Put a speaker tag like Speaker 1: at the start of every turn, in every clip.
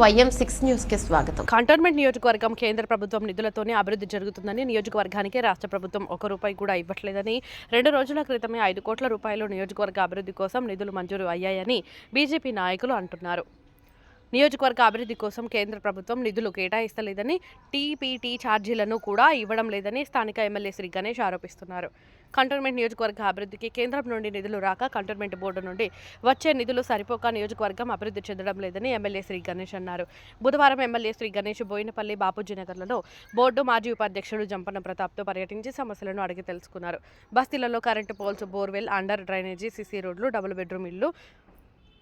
Speaker 1: YM six న్యూస్కి స్వాగతం.
Speaker 2: Cantonment నియోజకవర్గం కేంద్ర ప్రభుత్వం నిధులతోనే అభివృద్ధి జరుగుతుందని నియోజకవర్గానికి రాష్ట్ర ప్రభుత్వం ఒక రూపాయి కూడా ఇవ్వట్లేదని రెండు రోజుల క్రితమే ఐదు కోట్ల రూపాయలు నియోజకవర్గ అభివృద్ధి కోసం నిధులు మంజూరు అయ్యాయని బీజేపీ నాయకులు అంటున్నారు. నియోజకవర్గ అభివృద్ధి కోసం కేంద్ర ప్రభుత్వం నిధులు కేటాయిస్తలేదని టీపీటీ ఛార్జీలను కూడా ఇవ్వడం లేదని స్థానిక ఎమ్మెల్యే శ్రీ గణేష్ ఆరోపిస్తున్నారు. కంటోన్మెంట్ నియోజకవర్గ అభివృద్ధికి కేంద్రం నుండి నిధులు రాక కంటోన్మెంట్ బోర్డు నుండి వచ్చే నిధులు సరిపోక నియోజకవర్గం అభివృద్ధి చెందడం లేదని ఎమ్మెల్యే శ్రీ గణేష్ అన్నారు. బుధవారం ఎమ్మెల్యే శ్రీ గణేష్ బోయినపల్లి బాపూజీ నగర్లలో బోర్డు మాజీ ఉపాధ్యక్షుడు జంపన్న ప్రతాప్తో పర్యటించి సమస్యలను అడిగి తెలుసుకున్నారు. బస్తీలలో current poles borewell under drainage CC రోడ్లు డబుల్ బెడ్రూమ్ ఇల్లు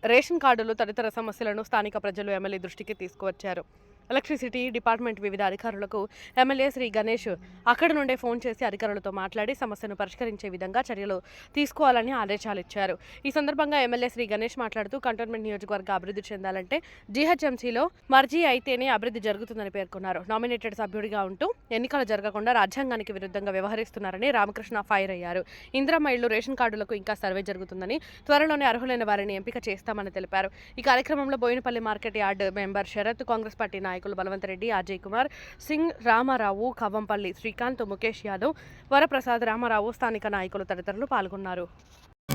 Speaker 2: రేషన్ కార్డులు తదితర సమస్యలను స్థానిక ప్రజలు ఎమ్మెల్యే దృష్టికి తీసుకువచ్చారు. ఎలక్ట్రిసిటీ డిపార్ట్మెంట్ వివిధ అధికారులకు ఎమ్మెల్యే శ్రీ గణేష్ అక్కడి నుండే ఫోన్ చేసి అధికారులతో మాట్లాడి సమస్యను పరిష్కరించే విధంగా చర్యలు తీసుకోవాలని ఆదేశాలు ఇచ్చారు. ఈ సందర్భంగా ఎమ్మెల్యే శ్రీ గణేష్ మాట్లాడుతూ కంటోన్మెంట్ నియోజకవర్గ అభివృద్ధి చెందాలంటే జీహెచ్ఎంసీలో మర్జీ అయితేనే అభివృద్ధి జరుగుతుందని పేర్కొన్నారు. నామినేటెడ్ సభ్యుడిగా ఉంటూ ఎన్నికలు జరగకుండా రాజ్యాంగానికి విరుద్ధంగా వ్యవహరిస్తున్నారని రామకృష్ణ ఫైర్ అయ్యారు. ఇందిరమ్మ ఇళ్ళు రేషన్ కార్డులకు ఇంకా సర్వే జరుగుతుందని త్వరలోనే అర్హులైన వారిని ఎంపిక చేస్తామని తెలిపారు. ఈ కార్యక్రమంలో Boinapalli market yard member Sharath Congress party నాయకులు బలవంత్ రెడ్డి అజయ్ కుమార్ సింగ్ రామారావు కవ్వంపల్లి శ్రీకాంత్ ముఖేష్ యాదవ్ వరప్రసాద్ రామారావు స్థానిక నాయకులు తదితరులు పాల్గొన్నారు.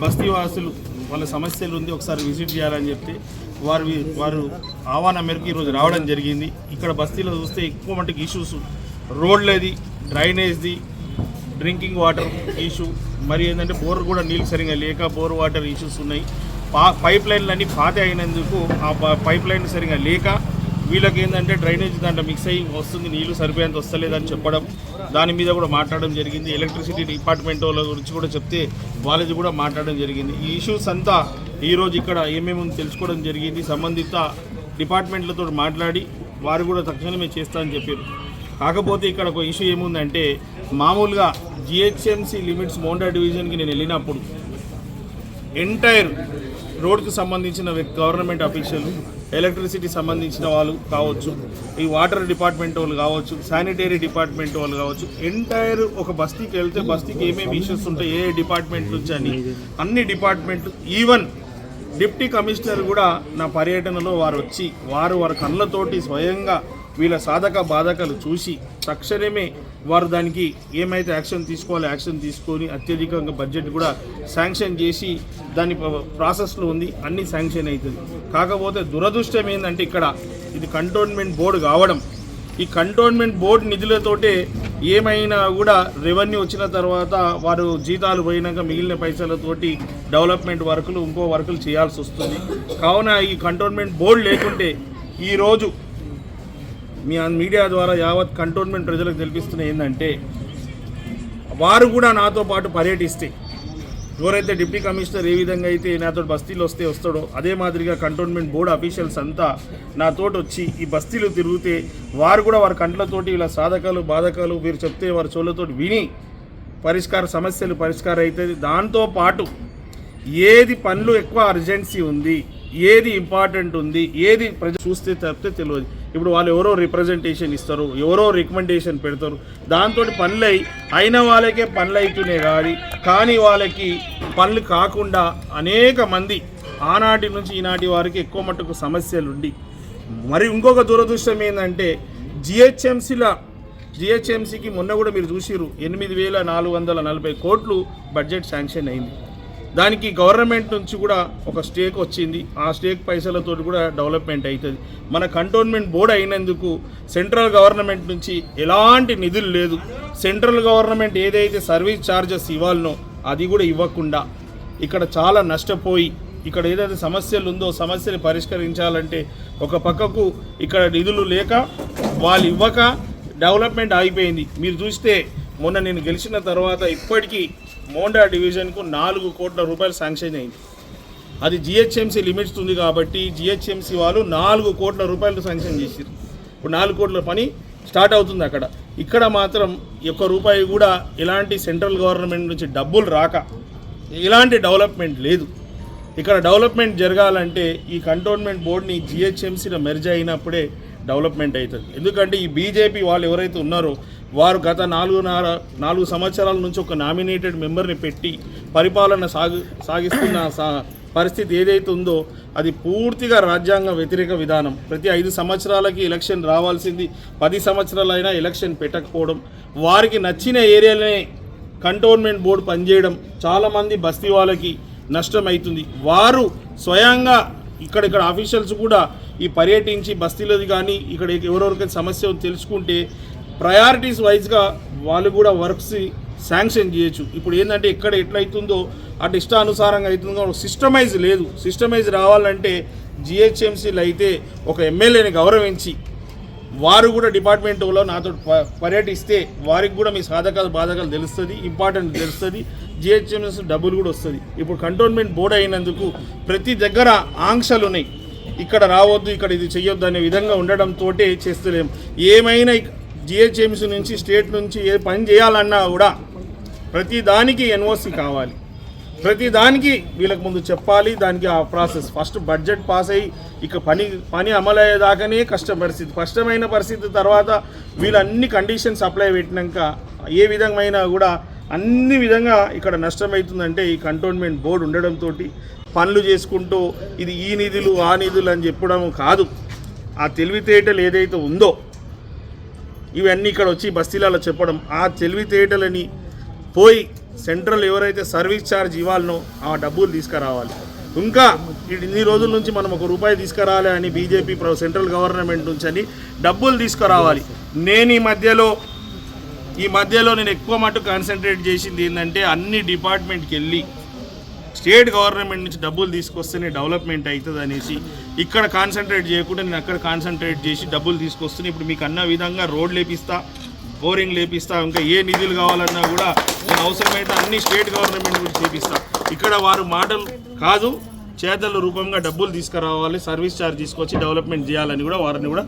Speaker 3: బస్తీ వాసులు వాళ్ళ సమస్యలు ఉంది ఒకసారి విజిట్ చేయాలని చెప్పి వారు వారు ఆహ్వాన మేరకు ఈరోజు రావడం జరిగింది. ఇక్కడ బస్తీలో చూస్తే ఎక్కువ మటుకు ఇష్యూస్ రోడ్లది డ్రైనేజ్ది డ్రింకింగ్ వాటర్ ఇష్యూ మరి ఏంటంటే బోర్ కూడా నీళ్ళు సరిగా లేక బోర్ వాటర్ ఇష్యూస్ ఉన్నాయి. పా పైప్ లైన్లన్నీ పాత అయినందుకు ఆ ప- పైప్ లైన్ సరిగా లేక వీళ్ళకి ఏంటంటే డ్రైనేజ్ దాంట్లో మిక్స్ అయ్యి వస్తుంది నీళ్ళు సరిపోయేంత వస్తలేదని చెప్పడం దాని మీద కూడా మాట్లాడడం జరిగింది. ఎలక్ట్రిసిటీ డిపార్ట్మెంట్ వాళ్ళ గురించి కూడా చెప్తే వాళ్ళది కూడా మాట్లాడడం జరిగింది. ఈ ఇష్యూస్ అంతా ఈరోజు ఇక్కడ ఏమేమి తెలుసుకోవడం జరిగింది. సంబంధిత డిపార్ట్మెంట్లతో మాట్లాడి వారు కూడా తక్షణమే చేస్తారని చెప్పారు. కాకపోతే ఇక్కడ ఒక ఇష్యూ ఏముందంటే మామూలుగా జిహెచ్ఎంసీ లిమిట్స్ మోండా డివిజన్కి నేను వెళ్ళినప్పుడు ఎంటైర్ రోడ్కు సంబంధించిన గవర్నమెంట్ అఫీషియల్ ఎలక్ట్రిసిటీ సంబంధించిన వాళ్ళు కావచ్చు ఈ వాటర్ డిపార్ట్మెంట్ వాళ్ళు కావచ్చు శానిటరీ డిపార్ట్మెంట్ వాళ్ళు కావచ్చు ఎంటైర్ ఒక బస్తీకి వెళ్తే బస్తీకి ఏమేమి ఇష్యూస్ ఉంటాయి ఏ డిపార్ట్మెంట్ నుంచి అని అన్ని డిపార్ట్మెంట్లు ఈవెన్ డిప్టీ కమిషనర్ కూడా నా పర్యటనలో వారు వచ్చి వారు వారి కళ్ళతోటి స్వయంగా వీళ్ళ సాధక బాధకాలు చూసి తక్షణమే వారు దానికి ఏమైతే యాక్షన్ తీసుకోవాలో యాక్షన్ తీసుకొని అత్యధికంగా బడ్జెట్ కూడా శాంక్షన్ చేసి దాని ప్రాసెస్లో ఉంది అన్ని శాంక్షన్ అవుతుంది. కాకపోతే దురదృష్టం ఏంటంటే ఇక్కడ ఇది కంటోన్మెంట్ బోర్డు కావడం. ఈ కంటోన్మెంట్ బోర్డు నిధులతోటే ఏమైనా కూడా రెవెన్యూ వచ్చిన తర్వాత వారు జీతాలు పోయినాక మిగిలిన పైసలతోటి డెవలప్మెంట్ వర్కులు ఇంకో వర్కులు చేయాల్సి వస్తుంది. కావున ఈ కంటోన్మెంట్ బోర్డు లేకుంటే ఈరోజు మీ మీడియా ద్వారా యావత్ కంటోన్మెంట్ ప్రజలకు తెలిపిస్తున్న ఏంటంటే వారు కూడా నాతో పాటు పర్యటిస్తే ఎవరైతే డిప్యూటీ కమిషనర్ ఏ విధంగా అయితే నాతో బస్తీలు వస్తే వస్తాడో అదే మాదిరిగా కంటోన్మెంట్ బోర్డు అఫీషియల్స్ అంతా నాతోటి వచ్చి ఈ బస్తీలు తిరిగితే వారు కూడా వారి కంట్లతోటి ఇలా సాధకాలు బాధకాలు వీరు చెప్తే వారి చోళ్ళతోటి విని పరిష్కార సమస్యలు పరిష్కారం అవుతుంది దాంతో పాటు ఏది పనులు ఎక్కువ అర్జెన్సీ ఉంది ఏది ఇంపార్టెంట్ ఉంది ఏది ప్రజలు చూస్తే తప్పితే తెలియదు. ఇప్పుడు వాళ్ళు ఎవరో రిప్రజెంటేషన్ ఇస్తారు ఎవరో రికమెండేషన్ పెడతారు. దాంతో పనులు అయి అయిన వాళ్ళకే పనులు అవుతున్నాయి కానీ కానీ వాళ్ళకి పనులు కాకుండా అనేక మంది ఆనాటి నుంచి ఈనాటి వారికి ఎక్కువ మట్టుకు సమస్యలు ఉండి మరి ఇంకొక దురదృష్టం ఏంటంటే జిహెచ్ఎంసీల జిహెచ్ఎంసీకి మొన్న కూడా మీరు చూసిరు ఎనిమిది వేల నాలుగు వందల నలభై కోట్లు బడ్జెట్ శాంక్షన్ అయింది. దానికి గవర్నమెంట్ నుంచి కూడా ఒక స్టేక్ వచ్చింది. ఆ స్టేక్ పైసలతో కూడా డెవలప్మెంట్ అవుతుంది మన కంటోన్మెంట్ బోర్డు అయినందుకు సెంట్రల్ గవర్నమెంట్ నుంచి ఎలాంటి నిధులు లేదు. సెంట్రల్ గవర్నమెంట్ ఏదైతే సర్వీస్ ఛార్జెస్ ఇవ్వాలనో అది కూడా ఇవ్వకుండా ఇక్కడ చాలా నష్టపోయి ఇక్కడ ఏదైతే సమస్యలు ఉందో సమస్యలు పరిష్కరించాలంటే ఒక పక్కకు ఇక్కడ నిధులు లేక వాళ్ళు ఇవ్వక డెవలప్మెంట్ ఆగిపోయింది. మీరు చూస్తే మొన్న నేను గెలిచిన తర్వాత ఇప్పటికీ మోండా డివిజన్కు నాలుగు కోట్ల రూపాయలు శాంక్షన్ అయింది. అది జిహెచ్ఎంసీ లిమిట్స్ ఉంది కాబట్టి జిహెచ్ఎంసీ వాళ్ళు నాలుగు కోట్ల రూపాయలు శాంక్షన్ చేసారు ఇప్పుడు నాలుగు కోట్ల పని స్టార్ట్ అవుతుంది అక్కడ. ఇక్కడ మాత్రం ఒక్క రూపాయి కూడా ఎలాంటి సెంట్రల్ గవర్నమెంట్ నుంచి డబ్బులు రాక ఎలాంటి డెవలప్మెంట్ లేదు. ఇక్కడ డెవలప్మెంట్ జరగాలంటే ఈ కంటోన్మెంట్ బోర్డుని జిహెచ్ఎంసీలో మెర్జ్ అయినప్పుడే డెవలప్మెంట్ అవుతుంది. ఎందుకంటే ఈ బీజేపీ వాళ్ళు ఎవరైతే ఉన్నారో వారు గత నాలుగున్నర నాలుగు సంవత్సరాల నుంచి ఒక నామినేటెడ్ మెంబర్ని పెట్టి పరిపాలన సాగు సాగిస్తున్న సా పరిస్థితి ఏదైతే ఉందో అది పూర్తిగా రాజ్యాంగ వ్యతిరేక విధానం. ప్రతి ఐదు సంవత్సరాలకి ఎలక్షన్ రావాల్సింది పది సంవత్సరాలైనా ఎలక్షన్ పెట్టకపోవడం వారికి నచ్చిన ఏరియాలనే కంటోన్మెంట్ బోర్డు పనిచేయడం చాలామంది బస్తీ వాళ్ళకి నష్టం అవుతుంది వారు స్వయంగా ఇక్కడ ఇక్కడ ఆఫీషియల్స్ కూడా ఈ పర్యటించి బస్తీలది కానీ ఇక్కడ ఎవరెవరికైనా సమస్య తెలుసుకుంటే ప్రయారిటీస్ వైజ్గా వాళ్ళు కూడా వర్క్స్ శాంక్షన్ చేయొచ్చు. ఇప్పుడు ఏంటంటే ఎక్కడ ఎట్లయితుందో అటు ఇష్టానుసారంగా అవుతుందో సిస్టమైజ్ లేదు. సిస్టమైజ్ రావాలంటే జిహెచ్ఎంసీలు అయితే ఒక ఎమ్మెల్యేని గౌరవించి వారు కూడా డిపార్ట్మెంట్లో నాతో ప- పర్యటిస్తే వారికి కూడా మీ సాధకాలు బాధకాలు తెలుస్తుంది ఇంపార్టెంట్ తెలుస్తుంది. జిహెచ్ఎంఎస్ డబ్బులు కూడా వస్తుంది. ఇప్పుడు కంటోన్మెంట్ బోర్డు అయినందుకు ప్రతి దగ్గర ఆంక్షలు ఉన్నాయి. ఇక్కడ రావద్దు ఇక్కడ ఇది చేయొద్దు అనే విధంగా ఉండడంతో చేస్తలేం. ఏమైనా జిహెచ్ఎంసీ నుంచి స్టేట్ నుంచి ఏ పని చేయాలన్నా కూడా ప్రతి దానికి ఎన్ఓసి కావాలి. ప్రతి దానికి వీళ్ళకి ముందు చెప్పాలి. దానికి ఆ ప్రాసెస్ ఫస్ట్ బడ్జెట్ పాస్ అయ్యి ఇక పని పని అమలయ్యేదాకానే కష్టం పరిస్థితి. కష్టమైన పరిస్థితి తర్వాత వీళ్ళు అన్ని కండిషన్స్ అప్లై పెట్టినాక ఏ విధమైన కూడా అన్ని విధంగా ఇక్కడ నష్టమవుతుందంటే ఈ కంటోన్మెంట్ బోర్డు ఉండడంతో పనులు చేసుకుంటూ ఇది ఈ నిధులు ఆ నిధులు అని చెప్పడం కాదు. ఆ తెలివితేటలు ఏదైతే ఉందో ఇవన్నీ ఇక్కడ వచ్చి బస్తీలలో చెప్పడం ఆ తెలివితేటలని పోయి సెంట్రల్ ఎవరైతే సర్వీస్ ఛార్జ్ ఇవ్వాలనో ఆ డబ్బులు తీసుకురావాలి. ఇంకా ఇన్ని రోజుల నుంచి మనం ఒక రూపాయి తీసుకురావాలి అని బీజేపీ సెంట్రల్ గవర్నమెంట్ నుంచి అని డబ్బులు తీసుకురావాలి. నేను ఈ మధ్యలో ఈ మధ్యలో నేను ఎక్కువ మటు కాన్సన్ట్రేట్ చేసింది ఏంటంటే అన్ని డిపార్ట్మెంట్కి వెళ్ళి స్టేట్ గవర్నమెంట్ నుంచి డబ్బులు తీసుకొస్తేనే డెవలప్మెంట్ అవుతుంది అనేసి ఇక్కడ కాన్సన్ట్రేట్ చేయకుండా నేను అక్కడ కాన్సన్ట్రేట్ చేసి డబ్బులు తీసుకొస్తున్నాయి ఇప్పుడు మీకు అన్న విధంగా రోడ్లు లేపిస్తా బోరింగ్ లేపిస్తా ఇంకా ఏ నిధులు కావాలన్నా కూడా నేను అవసరమైతే అన్ని స్టేట్ గవర్నమెంట్ గురించి చేపిస్తా. ఇక్కడ వారు మాటలు కాదు చేతల రూపంగా డబ్బులు తీసుకురావాలి సర్వీస్ ఛార్జ్ తీసుకొచ్చి డెవలప్మెంట్ చేయాలని కూడా వారిని కూడా